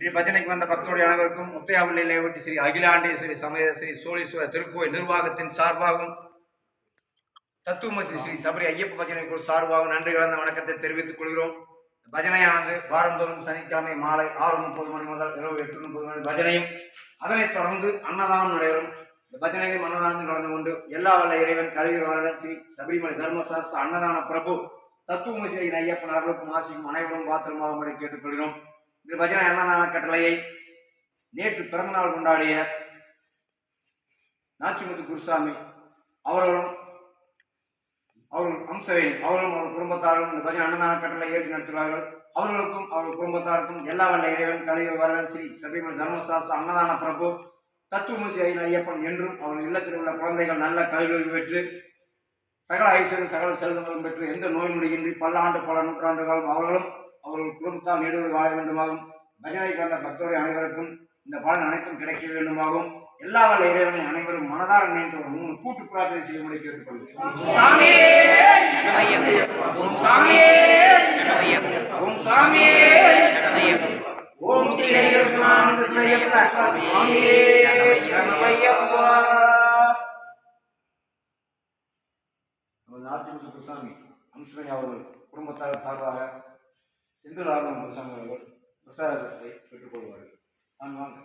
இன்றைய பஜனைக்கு வந்த பக்தருடைய அனைவருக்கும் முத்தையாவிலே ஒட்டி ஸ்ரீ அகிலாண்டேஸ்வரி சமய ஸ்ரீ சோழீஸ்வரர் திருக்கோயில் நிர்வாகத்தின் சார்பாகவும் தத்துவமசி ஸ்ரீ சபரி ஐயப்ப பஜனை குழு சார்பாகவும் நன்றி கலந்த வணக்கத்தை தெரிவித்துக் கொள்கிறோம். பஜனையானது வாரந்தோறும் சனிக்கிழமை மாலை ஆறு முப்பது மணி முதல் இரவு எட்டு முப்பது மணி பஜனையும் அதனைத் தொடர்ந்து அன்னதானம் நடைபெறும். இந்த பஜனையும் அன்னதானத்தில் கலந்து கொண்டு எல்லா வல்ல இறைவன் கல்வி ஸ்ரீ சபரிமலை தர்மசாஸ்திர அன்னதான பிரபு தத்துவமசி ஐயப்பன் அருளுக்கும் ஆசிக்கும் அனைவரும் பாத்திரமாக கேட்டுக்கொள்கிறோம். இந்த பஜனை அன்னதான கட்டளையை நேற்று பிறந்தநாள் கொண்டாடிய நாச்சிமுத்து குருசாமி அவர்களும் அவர்கள் அம்சவேணி அவர்களும் அவர் குடும்பத்தாரும் இந்த பஜனை அன்னதான கட்டளை ஏற்று நடத்துகிறார்கள். அவர்களுக்கும் அவர்கள் குடும்பத்தாருக்கும் எல்லா வல்ல இறைவன் கலியுக வரதன் ஸ்ரீ சபரிமலை தர்மசாஸ்திர அன்னதான பிரபு தத்துவமசி ஐயன் ஐயப்பன் என்றும் அவர்கள் இல்லத்தில் உள்ள குழந்தைகள் நல்ல கல்வி பெற்று சகல ஐஸ்வர்யம் சகல செல்வங்களும் பெற்று எந்த நோய் நொடியின்றி பல்லாண்டு பல நூற்றாண்டுகளும் அவர்களும் அவர்கள் குடும்பத்தால் நீடுவது வாழ வேண்டுமாகும் பஜனை கலந்த பக்தருடைய அனைவருக்கும் இந்த பலன் அனைத்தும் கிடைக்க வேண்டுமாகும் எல்லா வல்ல இறைவனை அனைவரும் மனதார நினைத்து ஒரு மூணு கூட்டு பிரார்த்தனை செய்யும்படி கேட்டுக்கொள்கிறேன். ஓம் ஸ்ரீ ஹரிகிருஷ்ணானந்த நாச்சிமுத்து குருசாமி அம்சமணி அவர்கள் குடும்பத்தார் சார்பாக செந்திலாரம் ராகம் அவர்கள் பிரசாதத்தை பெற்றுக்கொள்வார்கள் நான் வாங்க.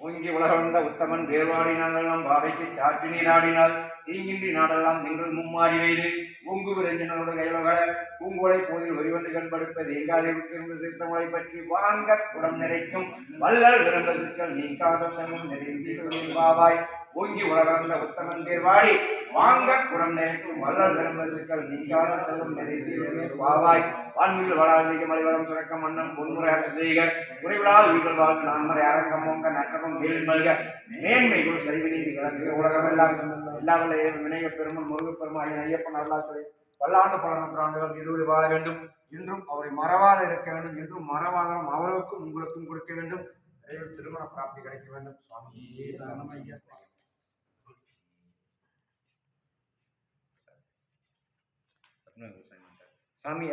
ஓங்கி உலகளந்த உத்தமன் வேர்வாடினாங்கள் நம் பாவைக்கு சாற்றி நீராடினால் தீங்கின்றி நாடெல்லாம் நீங்கள் மும்மாறி வைது பூங்கு விரஞ்சனோட கைவகல பூங்கோலை போதில் வரிவண்டு கண்படுப்பது எங்காதை விட்டிருந்த சித்தமலை பற்றி வாங்க குடம் நிறைக்கும் வல்லல் விரும்ப சிக்கல் நீக்காத சங்கம் நிறைந்தீர்கள் பாவாய். ஓங்கி உலகளந்த உத்தமன் தேர்வாடி வாங்க குடம் நிறைக்கும் வல்லல் விரும்ப சிக்கல் செல்லும் செல்வம் பாவாய் வான்மீள் வளாதிக மலைவளம் சுரக்க மன்னன் பொன்முறை அரசு செய்க. குறைவிலால் வீட்டில் வாழ்க்கை நான்மறை அரங்கம் ஓங்க நட்டகம் வேலில் மல்க. மேன்மைகள் சரிவு நீதி கலந்து உலகம் எல்லாம் எல்லாவல்ல வினய பெருமன் முருகப்பெருமா ஐயன் ஐயப்பன் அருளாசுரை பல்லாண்டு பல நூற்றாண்டுகள் இருவரி வாழ வேண்டும். என்றும் அவரை மறவாத இருக்க வேண்டும். என்றும் மறவாதம் அவர்களுக்கும் உங்களுக்கும் கொடுக்க வேண்டும். திருமண பிராப்தி கிடைக்க வேண்டும். Enggak usah nyantai. Sami